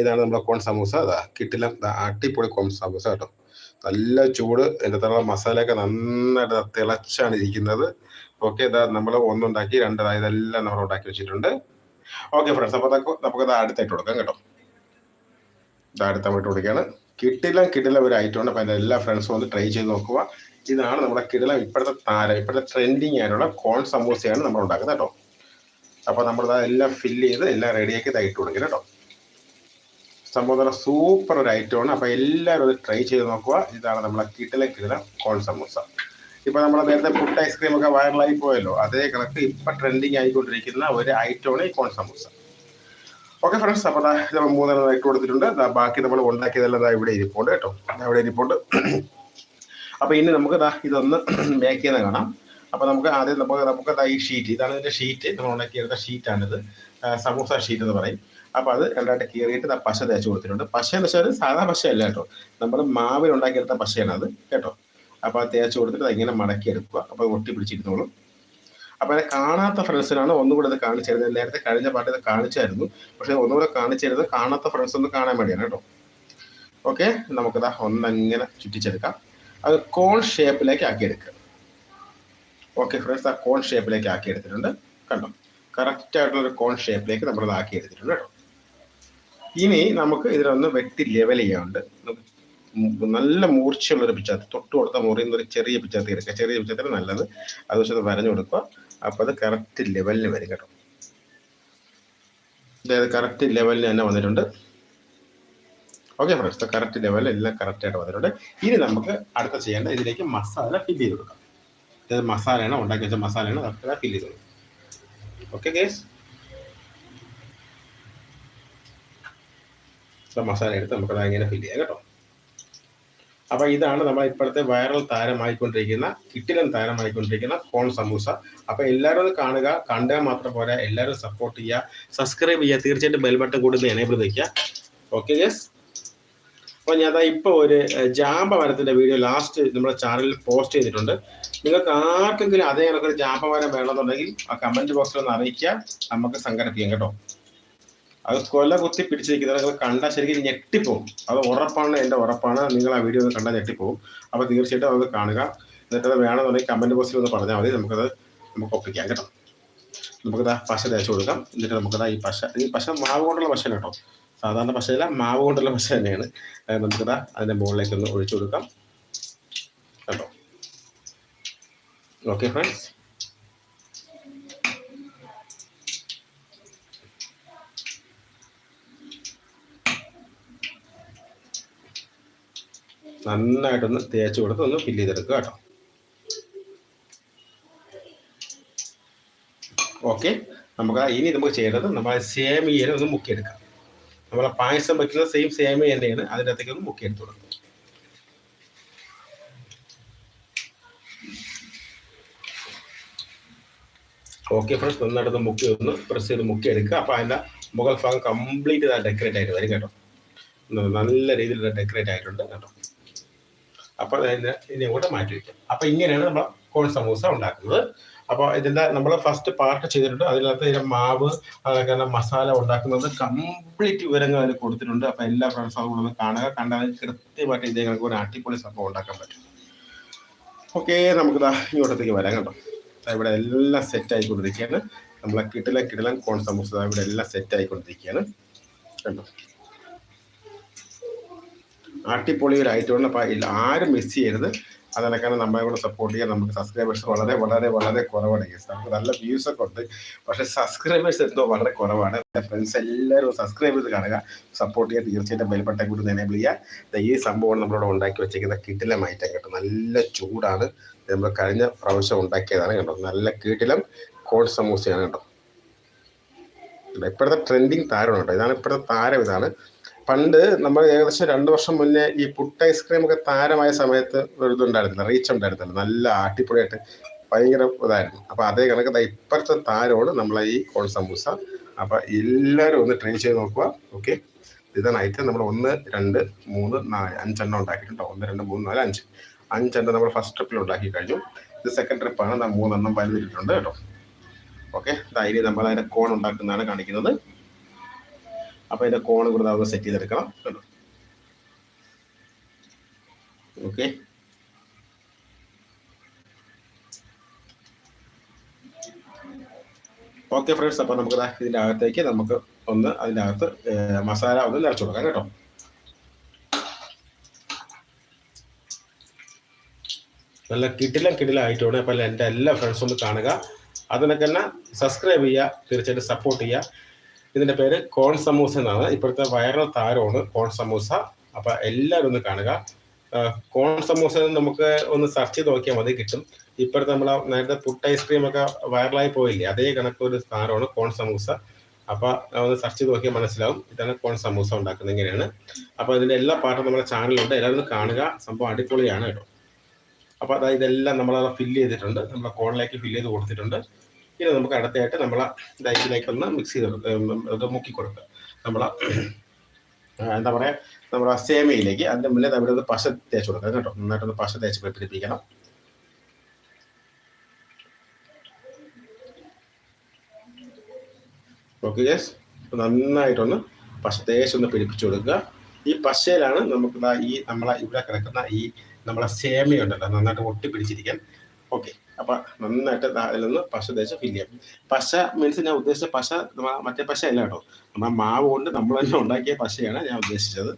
ഇതാണ് നമ്മുടെ കോൺ സമൂസ. അതാ കിട്ടില്ല. അടിപൊളി കോൺ സമൂസ കേട്ടോ. നല്ല ചൂട് എന്റെ തള മസാലയൊക്കെ നന്നായിട്ട് തിളച്ചാണ് ഇരിക്കുന്നത്. ഓക്കെ ഇതാ നമ്മൾ ഒന്നുണ്ടാക്കി രണ്ട് ഇതെല്ലാം നമ്മൾ ഉണ്ടാക്കി വെച്ചിട്ടുണ്ട്. ഓക്കെ ഫ്രണ്ട്സ് അപ്പോൾ നമുക്ക് ഇത് അടുത്തായിട്ട് കൊടുക്കാം കേട്ടോ. ഇത് അടുത്തായിട്ട് കൊടുക്കുകയാണ്. കിട്ടില്ല കിട്ടില്ല ഒരു ഐറ്റം ഉണ്ട്. അപ്പോൾ എന്റെ എല്ലാ ഫ്രണ്ട്സും ഒന്ന് ട്രൈ ചെയ്ത് നോക്കുക. ഇതാണ് നമ്മുടെ കിടിലം ഇപ്പോഴത്തെ താരം ഇപ്പോഴത്തെ ട്രെൻഡിങ് ആയിട്ടുള്ള കോൺ സമൂസയാണ് നമ്മൾ ഉണ്ടാക്കുന്നത് കേട്ടോ. അപ്പോൾ നമ്മളിത് എല്ലാം ഫില്ല് ചെയ്ത് എല്ലാം റെഡിയാക്കി ഇതായിട്ട് കൊടുക്കുക കേട്ടോ. നല്ല സൂപ്പർ ഒരു ഐറ്റമാണ് അപ്പോൾ എല്ലാവരും അത് ട്രൈ ചെയ്ത് നോക്കുക. ഇതാണ് നമ്മളെ കിട്ടിലെ കിടിലം കോൺ സമൂസ. ഇപ്പോൾ നമ്മൾ നേരത്തെ ഫുഡ് ഐസ്ക്രീം ഒക്കെ വൈറലായി പോയല്ലോ. അതേ കണക്ക് ഇപ്പം ട്രെൻഡിങ് ആയിക്കൊണ്ടിരിക്കുന്ന ഒരു ഐറ്റമാണ് ഈ കോൺ സമൂസ. ഓക്കെ ഫ്രണ്ട്സ് അപ്പോൾ നമ്മൾ മൂന്നെണ്ണം ഇട്ട് കൊടുത്തിട്ടുണ്ട്. ബാക്കി നമ്മൾ ഉണ്ടാക്കിയതെല്ലാം ഇവിടെ ഇരിപ്പുണ്ട് കേട്ടോ. ഇവിടെ ഇരിപ്പുണ്ട്. അപ്പോൾ ഇനി നമുക്ക് ഇതൊന്ന് മേക്ക് ചെയ്യുന്ന കാണാം. അപ്പോൾ നമുക്ക് ആദ്യം നമുക്ക് നമുക്ക് ഈ ഷീറ്റ് ഇതാണ് ഇതിന്റെ ഷീറ്റ് നമ്മൾ ഉണ്ടാക്കിയെടുത്ത ഷീറ്റാണിത് സമൂസ ഷീറ്റ് എന്ന് പറയും. അപ്പോൾ അത് രണ്ടായിട്ട് കീറിയിട്ട് ദാ പശ തേച്ച് കൊടുത്തിട്ടുണ്ട്. പശ എന്ന് വെച്ചാൽ സാധാ പശയല്ല കേട്ടോ. നമ്മൾ മാവിൽ ഉണ്ടാക്കിയെടുത്ത പശയാണ് അത് കേട്ടോ. അപ്പോൾ അത് തേച്ച് കൊടുത്തിട്ട് അതിങ്ങനെ ഇങ്ങനെ മടക്കി എടുക്കുക. അപ്പോൾ ഒട്ടി പിടിച്ചിരുന്നോളും. അപ്പോൾ അത് കാണാത്ത ഫ്രണ്ട്സിനാണ് ഒന്നുകൂടെ ഇത് കാണിച്ചിരുന്നത് നേരത്തെ കഴിഞ്ഞ പാട്ട് ഇത് കാണിച്ചായിരുന്നു. പക്ഷേ ഒന്നുകൂടെ കാണിച്ചിരുന്നത് കാണാത്ത ഫ്രണ്ട്സ് ഒന്ന് കാണാൻ വേണ്ടിയാണ് കേട്ടോ. ഓക്കെ? നമുക്കിതാ ഒന്നങ്ങനെ ചുറ്റിച്ചെടുക്കാം. അത് കോൺ ഷേപ്പിലേക്ക് ആക്കിയെടുക്കുക. ഓക്കെ ഫ്രണ്ട്സ് ആ കോൺ ഷേപ്പിലേക്ക് ആക്കി എടുത്തിട്ടുണ്ട് കണ്ടോ? കറക്റ്റ് ആയിട്ടുള്ള ഒരു കോൺ ഷേപ്പിലേക്ക് നമ്മൾ ആക്കി എടുത്തിട്ടുണ്ട് കേട്ടോ. ഇനി നമുക്ക് ഇതിലൊന്ന് വെട്ടി ലെവൽ ചെയ്യാണ്ട് നമുക്ക് നല്ല മൂർച്ചയുള്ള ഒരു പിച്ചാത്തി തൊട്ട് കൊടുത്ത മുറിയുന്ന ഒരു ചെറിയ പിച്ചാത്തി എടുക്കുക ചെറിയ പിച്ചാത്തി നല്ലത്. അത് വെച്ചത് വരഞ്ഞു കൊടുക്കുക. അപ്പോൾ അത് കറക്റ്റ് ലെവലിന് വരും കേട്ടോ. അതായത് കറക്റ്റ് ലെവലിൽ തന്നെ വന്നിട്ടുണ്ട്. ഓക്കെ ഫ്രണ്ട്സ് കറക്റ്റ് ലെവലിൽ എല്ലാം കറക്റ്റ് ആയിട്ട് വന്നിട്ടുണ്ട്. ഇനി നമുക്ക് അടുത്ത ചെയ്യേണ്ട ഇതിലേക്ക് മസാല ഫില്ല് ചെയ്ത് കൊടുക്കാം. അതായത് മസാലയാണ് ഉണ്ടാക്കി വെച്ച മസാലയാണ് കറക്റ്റ് ഫില്ല് ചെയ്ത് കൊടുക്കുക ഓക്കെ കേസ് മസാല എടുത്ത് നമുക്കത് അങ്ങനെ ഫില്ല് ചെയ്യാം കേട്ടോ അപ്പൊ ഇതാണ് നമ്മൾ ഇപ്പോഴത്തെ വൈറൽ താരമായിക്കൊണ്ടിരിക്കുന്ന കിട്ടിലൻ താരമായിക്കൊണ്ടിരിക്കുന്ന കോൺ സമൂസ. അപ്പൊ എല്ലാവരും അത് കാണുക കണ്ടാൽ മാത്രം പോരാ. എല്ലാവരും സപ്പോർട്ട് ചെയ്യുക. സബ്സ്ക്രൈബ് ചെയ്യുക. തീർച്ചയായിട്ടും ബെൽ ബട്ടൺ കൂടുതൽ എനേബിൾ വയ്ക്കുക ഓക്കെ യെസ് അപ്പോൾ ഞാൻ അതാ ഇപ്പോൾ ഒരു ജാമ്പ മരത്തിന്റെ വീഡിയോ ലാസ്റ്റ് നമ്മുടെ ചാനലിൽ പോസ്റ്റ് ചെയ്തിട്ടുണ്ട്. നിങ്ങൾക്ക് ആർക്കെങ്കിലും അതേ കണക്കൊരു ജാമ്പ മരം വേണമെന്നുണ്ടെങ്കിൽ ആ കമന്റ് ബോക്സിൽ ഒന്ന് അറിയിക്കുക. നമുക്ക് സംഘടിപ്പിക്കാം കേട്ടോ. അത് കൊല കുത്തി പിടിച്ചിരിക്കുന്നത് നിങ്ങൾ കണ്ടാൽ ശരിക്കും ഞെട്ടിപ്പോവും. അത് ഉറപ്പാണ് എന്റെ ഉറപ്പാണ്. നിങ്ങൾ ആ വീഡിയോ ഒന്ന് കണ്ടാൽ ഞെട്ടിപ്പോവും. അപ്പോൾ തീർച്ചയായിട്ടും അത് കാണുക. എന്നിട്ട് അത് വേണമെന്നുണ്ടെങ്കിൽ കമന്റ് ബോക്സിൽ ഒന്ന് പറഞ്ഞാൽ മതി. നമുക്കത് നമുക്ക് ഒപ്പിക്കാം കേട്ടോ. നമുക്കത് പശ തേച്ച് കൊടുക്കാം. എന്നിട്ട് നമുക്കത് ഈ പശ ഈ പശ മാവ് കൊണ്ടുള്ള പശ കേട്ടോ? സാധാരണ പശയല്ല മാവ് കൊണ്ടുള്ള പശ തന്നെയാണ്. നമുക്കത് അതിന്റെ മുകളിലേക്ക് ഒന്ന് ഒഴിച്ചു കൊടുക്കാം. കേട്ടോ ഓക്കെ ഫ്രണ്ട്സ് നന്നായിട്ടൊന്ന് തേച്ച് കൊടുത്ത് ഒന്ന് ഫില്ല് ചെയ്തെടുക്കുക കേട്ടോ. ഓക്കെ നമുക്ക് ഇനി നമുക്ക് ചെയ്യേണ്ടത് നമ്മൾ സേമിയയിൽ ഒന്ന് മുക്കിയെടുക്കാം. നമ്മളെ പായസം വെക്കുന്ന സെയിം സേമ തന്നെയാണ്. അതിനകത്തേക്ക് ഒന്ന് ഒന്ന് എടുത്തു കൊടുക്കുക ഓക്കെ ഫ്രണ്ട്സ് നന്നായിട്ടൊന്ന് മുക്കി ഒന്ന് പ്രസ് ചെയ്ത് മുക്കി എടുക്കുക. അപ്പോൾ അതിന്റെ മുകൾ ഭാഗം കംപ്ലീറ്റ് ഡെക്കറേറ്റ് ആയിട്ട് വരും കേട്ടോ. നല്ല രീതിയിൽ ഡെക്കറേറ്റ് ആയിട്ടുണ്ട് കേട്ടോ. അപ്പോൾ അതിനെ ഇനി അങ്ങോട്ട് മാറ്റി വയ്ക്കാം. അപ്പോൾ ഇങ്ങനെയാണ് നമ്മൾ കോൺ സമൂസ ഉണ്ടാക്കുന്നത്. അപ്പോൾ ഇതിന്റെ നമ്മൾ ഫസ്റ്റ് പാർട്ട് ചെയ്തിട്ടുണ്ട്. അതിനകത്ത് ഇതിന്റെ മാവ് അതൊക്കെ മസാല ഉണ്ടാക്കുന്നത് കംപ്ലീറ്റ് വിവരങ്ങൾ അതിൽ കൊടുത്തിട്ടുണ്ട്. അപ്പോൾ എല്ലാ ഫ്രണ്ട്സും അതുകൂടെ ഒന്ന് കാണുക. കണ്ടാൽ കൃത്യമായിട്ട് ഇതേ കണക്ക് ഒരു അടിപൊളി സംഭവം ഉണ്ടാക്കാൻ പറ്റും. ഓക്കെ നമുക്കിതാ ഇങ്ങോട്ടത്തേക്ക് വരാം കേട്ടോ. ഇവിടെ എല്ലാം സെറ്റ് ആയിക്കൊണ്ടിരിക്കുകയാണ്. നമ്മളെ കിടിലം കിടിലം കോൺ സമൂസ. ഇവിടെ എല്ലാം സെറ്റ് ആയിക്കൊണ്ടിരിക്കുകയാണ്. കണ്ടോ? അടിപൊളി ഒരു ഐറ്റം അപ്പോൾ ഇല്ല ആരും മിസ് ചെയ്യരുത്. അതിനൊക്കെ നമ്മളെ കൂടെ സപ്പോർട്ട് ചെയ്യാൻ നമുക്ക് സബ്സ്ക്രൈബേഴ്സ് വളരെ വളരെ വളരെ കുറവാണ്. നമുക്ക് നല്ല വ്യൂസ് ഒക്കെ ഉണ്ട്. പക്ഷെ സബ്സ്ക്രൈബേഴ്സ് എന്തോ വളരെ കുറവാണ്. എന്റെ ഫ്രണ്ട്സ് എല്ലാവരും സബ്സ്ക്രൈബ് ചെയ്ത് കാണുക. സപ്പോർട്ട് ചെയ്യാൻ തീർച്ചയായിട്ടും ബെൽബട്ടൻ കൂടി എനേബിൾ ചെയ്യുക. ഈ സംഭവമാണ് നമ്മളിവിടെ ഉണ്ടാക്കി വെച്ചിരിക്കുന്ന കിടിലം ഐറ്റം കേട്ടോ. നല്ല ചൂടാണ്. നമ്മൾ കഴിഞ്ഞ പ്രാവശ്യം ഉണ്ടാക്കിയതാണ് കേട്ടോ. നല്ല കിടിലം കോൺ സമൂസയാണ് കേട്ടോ. ഇപ്പോഴത്തെ ട്രെൻഡിങ് താരമാണ് കേട്ടോ. ഇതാണ് ഇപ്പോഴത്തെ താരം ഇതാണ്. പണ്ട് നമ്മൾ ഏകദേശം രണ്ട് വർഷം മുന്നേ ഈ പുട്ട് ഐസ്ക്രീം ഒക്കെ താരമായ സമയത്ത് ഒരു ഇതുണ്ടായിരുന്നില്ല റീച്ച് ഉണ്ടായിരുന്നില്ല. നല്ല അടിപൊളിയായിട്ട് ഭയങ്കര ഇതായിരുന്നു. അപ്പോൾ അതേ കണക്ക് ഇപ്പോഴത്തെ താരമാണ് നമ്മളെ ഈ കോൺ സമൂസ. അപ്പോൾ എല്ലാവരും ഒന്ന് ട്രൈ ചെയ്ത് നോക്കുക. ഓക്കെ ഇതാണ് ഐറ്റം നമ്മൾ ഒന്ന് രണ്ട് മൂന്ന് നാല് അഞ്ചെണ്ണം ഉണ്ടാക്കിയിട്ടുണ്ടോ ഒന്ന് രണ്ട് മൂന്ന് നാല് അഞ്ച്. അഞ്ചെണ്ണം നമ്മൾ ഫസ്റ്റ് ട്രിപ്പിൽ ഉണ്ടാക്കി കഴിഞ്ഞു. ഇത് സെക്കൻഡ് ട്രിപ്പാണ് നമ്മൾ മൂന്നെണ്ണം വലുതിട്ടുണ്ട് കേട്ടോ. ഓക്കെ ഇനി നമ്മൾ അതിന്റെ കോൺ ഉണ്ടാക്കുന്നതാണ് കാണിക്കുന്നത്. അപ്പോൾ അതിന്റെ കോൺ കൂടെ നമുക്ക് സെറ്റ് ചെയ്തെടുക്കണം ഓക്കെ ഓക്കെ ഫ്രണ്ട്സ് അപ്പോൾ നമുക്ക് ഇതിന്റെ അകത്തേക്ക് നമുക്ക് ഒന്ന് അതിന്റെ അകത്ത് മസാല ഒന്ന് നിറച്ചു കൊടുക്കാം കേട്ടോ. നല്ല കിടിലം കിടിലായിട്ടുണ്ട്. അപ്പോൾ എന്റെ എല്ലാ ഫ്രണ്ട്സും ഒന്ന് കാണുക. അതിനൊക്കെ തന്നെ സബ്സ്ക്രൈബ് ചെയ്യുക. തീർച്ചയായിട്ടും സപ്പോർട്ട് ചെയ്യുക. ഇതിന്റെ പേര് കോൺ സമൂസ എന്നാണ്. ഇപ്പോഴത്തെ വൈറൽ താരമാണ് കോൺ സമൂസ. അപ്പോൾ എല്ലാവരും ഒന്ന് കാണുക. കോൺ സമൂസ നമുക്ക് ഒന്ന് സെർച്ച് ചെയ്ത് നോക്കിയാൽ മതി കിട്ടും. ഇപ്പോഴത്തെ നമ്മൾ നേരത്തെ പുട്ട് ഐസ്ക്രീം ഒക്കെ വൈറലായി പോയില്ലേ അതേ കണക്ക് ഒരു സാധനമാണ് കോൺ സമൂസ. അപ്പോൾ ഒന്ന് സെർച്ച് ചെയ്ത് നോക്കിയാൽ മനസ്സിലാവും. ഇതാണ് കോൺ സമൂസ ഉണ്ടാക്കുന്നത് ഇങ്ങനെയാണ്. അപ്പോൾ ഇതിന്റെ എല്ലാ പാട്ടും നമ്മുടെ ചാനലിലുണ്ട്. എല്ലാവരും കാണുക. സംഭവം അടിപൊളിയാണ് കേട്ടോ. അപ്പോൾ അതായത് ഇതെല്ലാം നമ്മൾ ഫില്ല് ചെയ്തിട്ടുണ്ട്. നമ്മളെ കോണിലേക്ക് ഫില്ല് ചെയ്ത് കൊടുത്തിട്ടുണ്ട്. ഇനി നമുക്ക് അടുത്തായിട്ട് നമ്മളെ ഡയറ്റിലേക്ക് ഒന്ന് മിക്സ് ചെയ്ത് ഇത് മുക്കി കൊടുക്കുക നമ്മളെ എന്താ പറയുക നമ്മുടെ സേമയിലേക്ക് അതിന്റെ മുന്നിൽ നമ്മുടെ ഒന്ന് പശ തേച്ച് കൊടുക്കുക കേട്ടോ. നന്നായിട്ടൊന്ന് പശ തേച്ച് പിടിപ്പിക്കണം. ഓക്കെ യെസ് നന്നായിട്ടൊന്ന് പശ തേച്ച് ഒന്ന് പിടിപ്പിച്ചു കൊടുക്കുക. ഈ പശയിലാണ് നമുക്ക് ഈ നമ്മളെ ഇവിടെ കിടക്കുന്ന ഈ നമ്മളെ സേമയുണ്ടല്ലോ നന്നായിട്ട് ഒട്ടിപ്പിടിച്ചിരിക്കാൻ. ഓക്കെ അപ്പൊ നന്നായിട്ട് അതിൽ നിന്ന് പശ തേച്ച് ഫില്ല് ചെയ്യാം. പശ മീൻസ് ഞാൻ ഉദ്ദേശിച്ച പശ മറ്റേ പശ അല്ല കേട്ടോ. നമ്മൾ മാവ് കൊണ്ട് നമ്മൾ തന്നെ ഉണ്ടാക്കിയ പശയാണ് ഞാൻ ഉദ്ദേശിച്ചത്.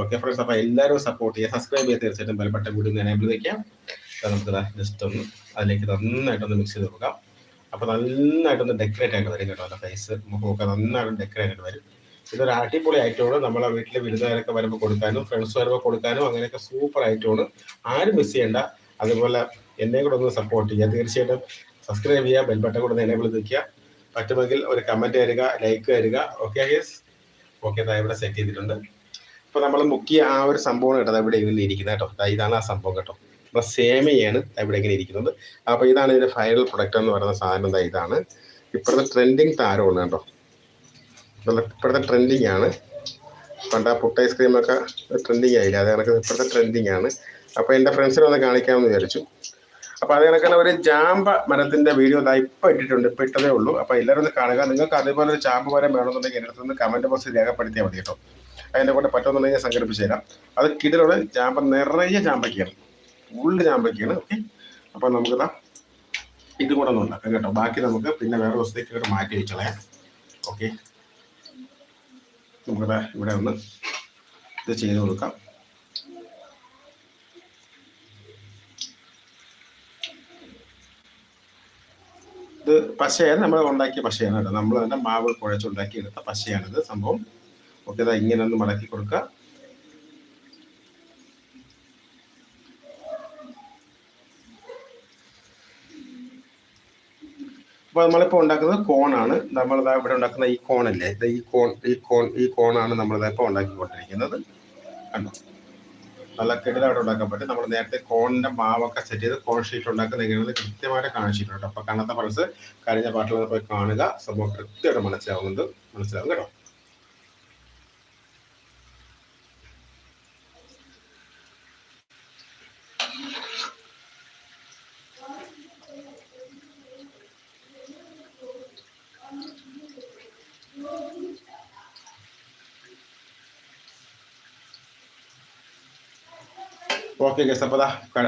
ഓക്കെ ഫ്രണ്ട്സ് അപ്പൊ എല്ലാവരും സപ്പോർട്ട് ചെയ്യുക. സബ്സ്ക്രൈബ് ചെയ്യുക തീർച്ചയായിട്ടും. ബലപ്പെട്ട കൂടി ഒന്ന് എനേബിൾ വയ്ക്കാം നമുക്ക് ജസ്റ്റ് ഒന്ന് അതിലേക്ക് നന്നായിട്ടൊന്ന് മിക്സ് ചെയ്ത് കൊടുക്കാം. അപ്പൊ നന്നായിട്ടൊന്ന് ഡെക്കറേറ്റ് ആയിട്ട് വരും കേട്ടോ. അതിന്റെ ഫേസ് മുഖമൊക്കെ നന്നായിട്ട് ഡെക്കറേറ്റ് ആയിട്ട് വരും. ഇതൊരു അടിപൊളി ഐറ്റമാണ് നമ്മളെ വീട്ടിലെ വിരുന്നുകാരൊക്കെ വരുമ്പോൾ കൊടുക്കാനും ഫ്രണ്ട്സ് വരുമ്പോൾ കൊടുക്കാനും അങ്ങനെയൊക്കെ സൂപ്പർ ഐറ്റമാണ് ആരും മിസ് ചെയ്യണ്ട. അതുപോലെ എന്നെ കൂടെ ഒന്ന് സപ്പോർട്ട് ചെയ്യുക തീർച്ചയായിട്ടും സബ്സ്ക്രൈബ് ചെയ്യുക ബെൽ ബട്ടൺ കൂടെ എനേബിൾ നിൽക്കുക പറ്റുമെങ്കിൽ ഒരു കമന്റ് തരിക ലൈക്ക് തരിക ഓക്കെ യെസ് ഓക്കെ ദാ ഇവിടെ സെറ്റ് ചെയ്തിട്ടുണ്ട്. അപ്പോൾ നമ്മൾ മുക്കിയ ആ ഒരു സംഭവം കേട്ടോ ഇവിടെ ഇങ്ങനെ ഇരിക്കുന്നത് കേട്ടോ. ഇതാണ് ആ സംഭവം കേട്ടോ. അപ്പോൾ സേമയാണ് ഇവിടെ ഇങ്ങനെ ഇരിക്കുന്നത്. അപ്പോൾ ഇതാണ് ഇതിന്റെ ഫൈനൽ പ്രൊഡക്റ്റ് എന്ന് പറയുന്ന സാധനം. എന്താ ഇതാണ്. ഇപ്പോഴത്തെ ട്രെൻഡിങ് താരമാണ് കേട്ടോ. ഇപ്പോഴത്തെ ട്രെൻഡിങ് ആണ്. പണ്ട് ആ പുട്ട് ഐസ്ക്രീമൊക്കെ ട്രെൻഡിങ് ആയില്ല? അത് കണക്ക് ഇപ്പോഴത്തെ ട്രെൻഡിങ് ആണ്. അപ്പോൾ എന്റെ ഫ്രണ്ട്സിനെ ഒന്ന് കാണിക്കാമെന്ന് വിചാരിച്ചു. അപ്പോൾ അത് കണക്കുള്ള ഒരു ജാമ്പ മരത്തിന്റെ വീഡിയോ ഇതാ ഇപ്പൊ ഇട്ടിട്ടുണ്ട് ഇപ്പൊ ഇട്ടതേ ഉള്ളൂ. അപ്പോൾ എല്ലാവരും ഒന്ന് കാണുക. നിങ്ങൾക്ക് അതേപോലെ ഒരു ചാമ്പ മരം വേണമെന്നുണ്ടെങ്കിൽ എന്റെ അടുത്ത് കമന്റ് ബോക്സിൽ രേഖപ്പെടുത്തിയാൽ മതി കേട്ടോ. അതിന്റെ കൂടെ പറ്റുമെന്നുണ്ടെങ്കിൽ സംഘടിപ്പിച്ച് തരാം. അത് കിടലോട് ചാമ്പ നിറയെ ജാമ്പയ്ക്കാണ്. ഉള്ളിൽ ജാമ്പയ്ക്കാണ് ഓക്കെ അപ്പോൾ നമുക്കിതാ ഇതും കൂടെ ഒന്ന് ഉണ്ടാക്കാം കേട്ടോ. ബാക്കി നമുക്ക് പിന്നെ വേറെ ദിവസത്തേക്ക് ഇവിടെ മാറ്റി വെച്ചളയാം ഓക്കെ നമുക്കിതാ ഇവിടെ ഒന്ന് ഇത് ചെയ്ത് കൊടുക്കാം. ഇത് പശയാണ് നമ്മൾ ഉണ്ടാക്കിയ പശയാണ് കേട്ടോ. നമ്മൾ തന്നെ മാവ് കുഴച്ചുണ്ടാക്കി എടുത്ത പശയാണിത് സംഭവം. ഓക്കെ ഇതാ ഇങ്ങനെ ഒന്ന് മടക്കി കൊടുക്കുക അപ്പോൾ നമ്മളിപ്പോൾ ഉണ്ടാക്കുന്നത് കോണാണ്. നമ്മളിതാ ഇവിടെ ഉണ്ടാക്കുന്ന ഈ കോണല്ലേ? ഇത് ഈ കോൺ ഈ കോൺ ഈ കോണാണ് നമ്മളിതാ ഇപ്പോൾ ഉണ്ടാക്കിക്കൊണ്ടിരിക്കുന്നത്. കണ്ടോ? നല്ല കിടിലമായിട്ട് ഉണ്ടാക്കാൻ പറ്റും. നമ്മൾ നേരത്തെ കോണിന്റെ മാവൊക്കെ സെറ്റ് ചെയ്ത് കോൺ ഷീറ്റ് ഉണ്ടാക്കുന്ന കൃത്യമായിട്ട് കാണിച്ചിട്ടുണ്ട്. അപ്പോൾ കണ്ണത്തെ ഫ്രണ്ട്സ് കഴിഞ്ഞ പാട്ടിൽ പോയി കാണുക. സംഭവം കൃത്യമായിട്ട് മനസ്സിലാവുന്നത് മനസ്സിലാവും കേട്ടോ? ഓക്കെ ഗസ് അപ്പോൾ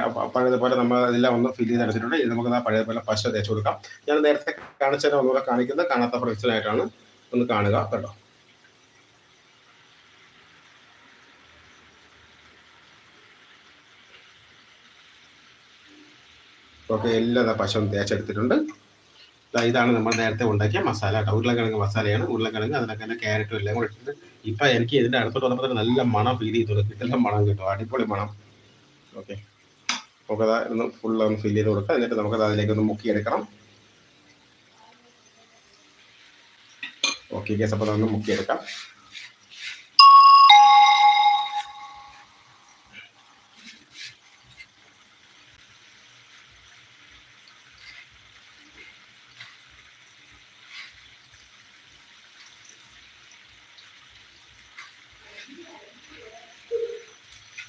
പ- പഴയതുപോലെ നമ്മൾ ഇതെല്ലാം ഒന്ന് ഫില്ല് ചെയ്തെടുത്തിട്ടുണ്ട് ഇത് നമുക്ക് ദാ പഴയതുപോലെ പശ തേച്ച് കൊടുക്കാം. ഞാൻ നേരത്തെ കാണിച്ചതിനെ ഒന്നുകൂടെ കാണിക്കുന്നത് കാണാത്ത ഫ്രണ്ട്സിനായിട്ടാണ് ഒന്ന് കാണുക കേട്ടോ. ഓക്കെ എല്ലാം പശ ഒന്ന് തേച്ചെടുത്തിട്ടുണ്ട്. ഇതാണ് നമ്മൾ നേരത്തെ ഉണ്ടാക്കിയ മസാല കേട്ടോ. ഉരുളക്കിഴങ്ങ് മസാലയാണ്. ഉരുളക്കിഴങ്ങ് അതിനൊക്കെ തന്നെ ക്യാരറ്റും എല്ലാം കൂടെ ഇട്ടിട്ട് ഇപ്പം എനിക്ക് ഇതിന്റെ അടുത്തോട്ട് വന്നപ്പോൾ നല്ല മണം ഫീൽ ചെയ്തു. കിട്ടുന്ന മണം കിട്ടും. അടിപൊളി മണം. ഓക്കെ നമുക്ക് അത് ഒന്ന് ഫുൾ ഒന്ന് ഫില്ല് ചെയ്ത് കൊടുക്കാം. എന്നിട്ട് നമുക്കത് അതിലേക്ക് ഒന്ന് മുക്കിയെടുക്കണം. ഓക്കെ കേസ് അപ്പോൾ അതൊന്ന് മുക്കിയെടുക്കാം.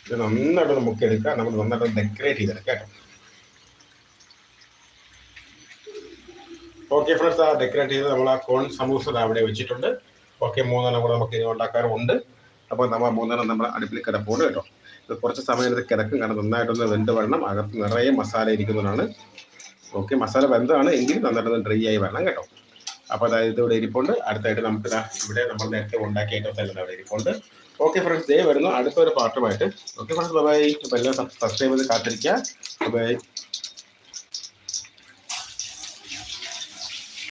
ഇത് നന്നായിട്ടൊന്ന് മുക്കിയെടുക്കുക നമ്മൾ നന്നായിട്ട് ഡെക്കറേറ്റ് ചെയ്തെടുക്കാം കേട്ടോ. ഓക്കെ ഫ്രണ്ട്സ് ആ ഡെക്കറേറ്റ് ചെയ്ത് നമ്മൾ ആ കോൺ സമൂസ അവിടെ വെച്ചിട്ടുണ്ട്. ഓക്കെ മൂന്നെണ്ണം കൂടെ നമുക്ക് ഇനി ഉണ്ടാക്കാറുണ്ട്. അപ്പോൾ നമ്മൾ മൂന്നെണ്ണം നമ്മൾ അടുപ്പിൽ കിടപ്പുണ്ട് കേട്ടോ. ഇത് കുറച്ച് സമയം ഇത് കിടക്കും. കാരണം നന്നായിട്ടൊന്ന് വെന്ത് വരണം. അകത്ത് നിറയെ മസാല ഇരിക്കുന്നതാണ്. ഓക്കെ മസാല വെന്താണ് എങ്കിലും നന്നായിട്ടൊന്ന് ഡ്രൈ ആയി വരണം കേട്ടോ. അപ്പോൾ അതായത് ഇവിടെ ഇരിപ്പുണ്ട്. അടുത്തായിട്ട് നമുക്ക് ഇവിടെ നമ്മൾ നേരത്തെ ഉണ്ടാക്കിയ അവിടെ ഇരിപ്പുണ്ട്. ഓക്കെ ഫ്രണ്ട്സ് ദേ വരുന്നു. അടുത്തൊരു പാട്ടുമായിട്ട്. ഓക്കെ ഫ്രണ്ട്സ് ബൈ അപ്പോൾ എല്ലാം സബ്സ്ക്രൈബ് ചെയ്ത് കാത്തിരിക്കുക. ബൈ